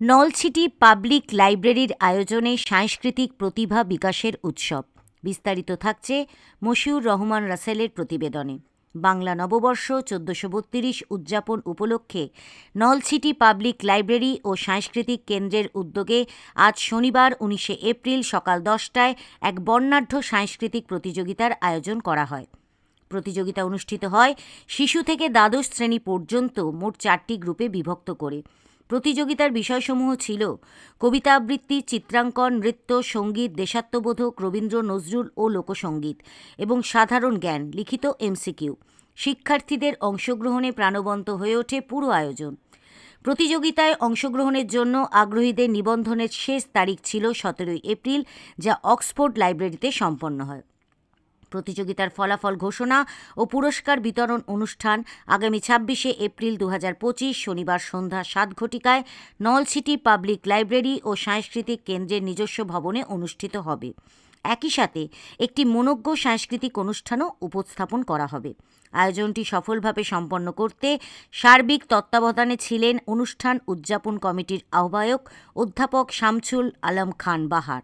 Nalchity public লাইব্রেরির আয়োজনে সাংস্কৃতিক প্রতিভা বিকাশের উৎসব। বিস্তারিত থাকছে মশিউর রহমান রাসেলের প্রতিবেদনে। বাংলা নববর্ষ চোদ্দশো বত্রিশ উদযাপন উপলক্ষে নলছিটি পাবলিক লাইব্রেরি ও সাংস্কৃতিক কেন্দ্রের উদ্যোগে আজ শনিবার উনিশে এপ্রিল সকাল দশটায় এক বর্ণাঢ্য সাংস্কৃতিক প্রতিযোগিতার আয়োজন করা হয়। প্রতিযোগিতা অনুষ্ঠিত হয় শিশু থেকে দ্বাদশ শ্রেণি পর্যন্ত মোট চারটি গ্রুপে বিভক্ত করে। প্রতিযোগিতার বিষয়সমূহ ছিল কবিতা আবৃত্তি চিত্রাঙ্কন, নৃত্য, সংগীত, দেশাত্মবোধক, রবীন্দ্র, নজরুল ও লোকসঙ্গীত এবং সাধারণ জ্ঞান, লিখিত এমসিকিউ। শিক্ষার্থীদের অংশগ্রহণে প্রাণবন্ত হয়ে ওঠে পুরো আয়োজন। প্রতিযোগিতায় অংশগ্রহণের জন্য আগ্রহীদের নিবন্ধনের শেষ তারিখ ছিল সতেরোই এপ্রিল, যা অক্সফোর্ড লাইব্রেরিতে সম্পন্ন হয়। প্রতিযোগিতার ফলাফল ঘোষণা ও পুরস্কার বিতরণ অনুষ্ঠান আগামী ছাব্বিশে এপ্রিল দু শনিবার সন্ধ্যা সাত ঘটিকায় নলছিটি পাবলিক লাইব্রেরি ও সাংস্কৃতিক কেন্দ্রের নিজস্ব ভবনে অনুষ্ঠিত হবে। একই সাথে একটি মনোজ্ঞ সাংস্কৃতিক অনুষ্ঠানও উপস্থাপন করা হবে। আয়োজনটি সফলভাবে সম্পন্ন করতে সার্বিক তত্ত্বাবধানে ছিলেন অনুষ্ঠান উদযাপন কমিটির আহ্বায়ক অধ্যাপক শামছুল আলম খান বাহার।